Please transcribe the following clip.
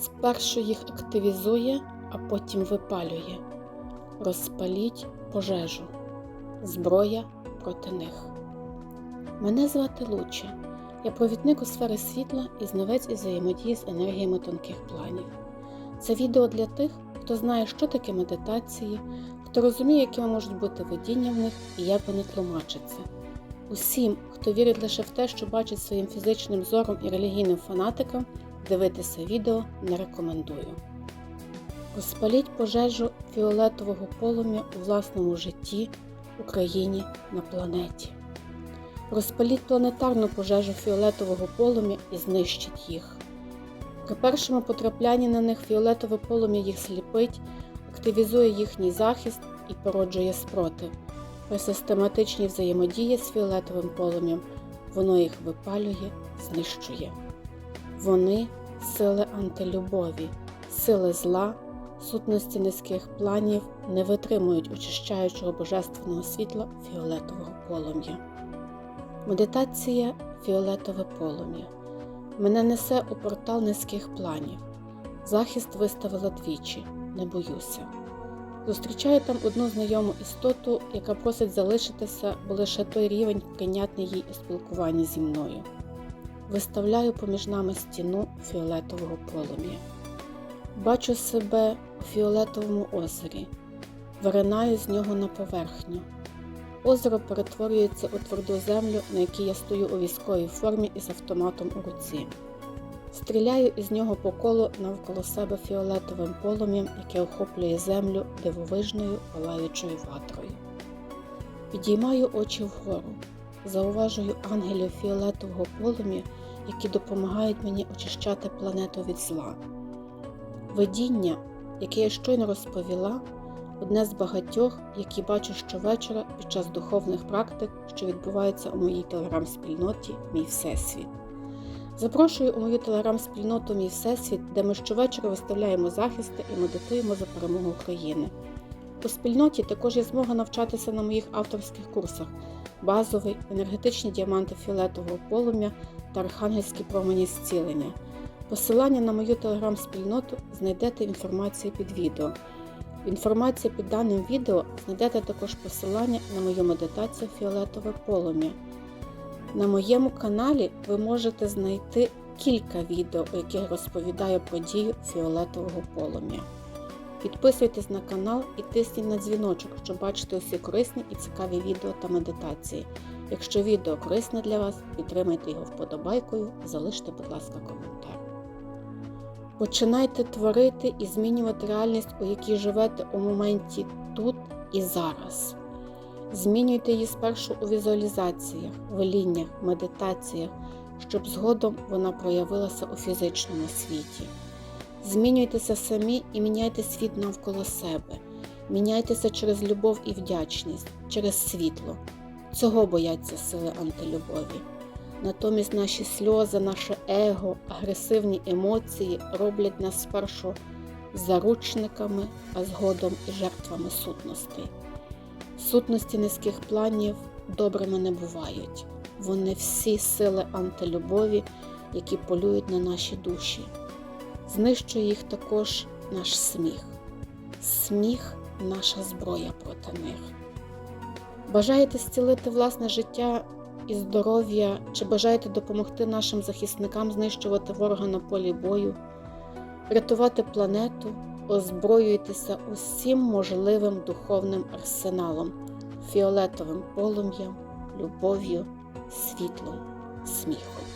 Спершу їх активізує, а потім випалює. Розпаліть пожежу. Зброя проти них. Мене звати Луча. Я провідник у сфері світла і знавець із взаємодії з енергіями тонких планів. Це відео для тих, хто знає, що таке медитації, хто розуміє, якими можуть бути видіння в них і як вони тлумачаться. Усім, хто вірить лише в те, що бачить своїм фізичним зором і релігійним фанатикам, дивитися відео не рекомендую. Розпаліть пожежу фіолетового полум'я у власному житті, Україні на планеті. Розпаліть планетарну пожежу фіолетового полум'я і знищить їх. При першому потраплянні на них фіолетове полум'я їх сліпить, активізує їхній захист і породжує спротив. При систематичній взаємодії з фіолетовим полум'ям воно їх випалює, знищує. Вони сили антилюбові, сили зла, сутності низьких планів не витримують очищаючого божественного світла фіолетового полум'я. Медитація фіолетове полум'я. Мене несе у портал низьких планів. Захист виставила двічі, не боюся. Зустрічаю там одну знайому істоту, яка просить залишитися, бо лише той рівень прийнятний їй у спілкуванні зі мною. Виставляю поміж нами стіну фіолетового полум'я. Бачу себе у фіолетовому озері, виринаю з нього на поверхню. Озеро перетворюється у тверду землю, на якій я стою у військовій формі із автоматом у руці. Стріляю із нього по колу навколо себе фіолетовим полум'ям, яке охоплює землю дивовижною палаючою ватрою. Підіймаю очі вгору, зауважую ангелів фіолетового полум'я, які допомагають мені очищати планету від зла. Видіння, яке я щойно розповіла, одне з багатьох, які бачу щовечора під час духовних практик, що відбуваються у моїй телеграм-спільноті Мій Всесвіт. Запрошую у мою телеграм-спільноту Мій Всесвіт, де ми щовечора виставляємо захисти і медитуємо за перемогу України. У спільноті також є змога навчатися на моїх авторських курсах базовий, енергетичні діаманти фіолетового полум'я та архангельські промені зцілення. Посилання на мою телеграм-спільноту знайдете в інформації під відео. В інформації під даним відео знайдете також посилання на мою медитацію фіолетове полум'я. На моєму каналі ви можете знайти кілька відео, у яких розповідаю про дію фіолетового полум'я. Підписуйтесь на канал і тисніть на дзвіночок, щоб бачити усі корисні і цікаві відео та медитації. Якщо відео корисне для вас, підтримайте його вподобайкою, залиште, будь ласка, коментар. Починайте творити і змінювати реальність, у якій живете у моменті тут і зараз. Змінюйте її спершу у візуалізаціях, веліннях, медитаціях, щоб згодом вона проявилася у фізичному світі. Змінюйтеся самі і міняйте світ навколо себе. Міняйтеся через любов і вдячність, через світло. Цього бояться сили антилюбові. Натомість наші сльози, наше его, агресивні емоції роблять нас спершу заручниками, а згодом і жертвами сутностей. Сутності низьких планів добрими не бувають. Вони всі сили антилюбові, які полюють на наші душі. Знищує їх також наш сміх. Сміх наша зброя проти них. Бажаєте зцілити власне життя і здоров'я, чи бажаєте допомогти нашим захисникам знищувати ворога на полі бою, рятувати планету, озброюйтеся усім можливим духовним арсеналом, фіолетовим полум'ям, любов'ю, світлом, сміхом.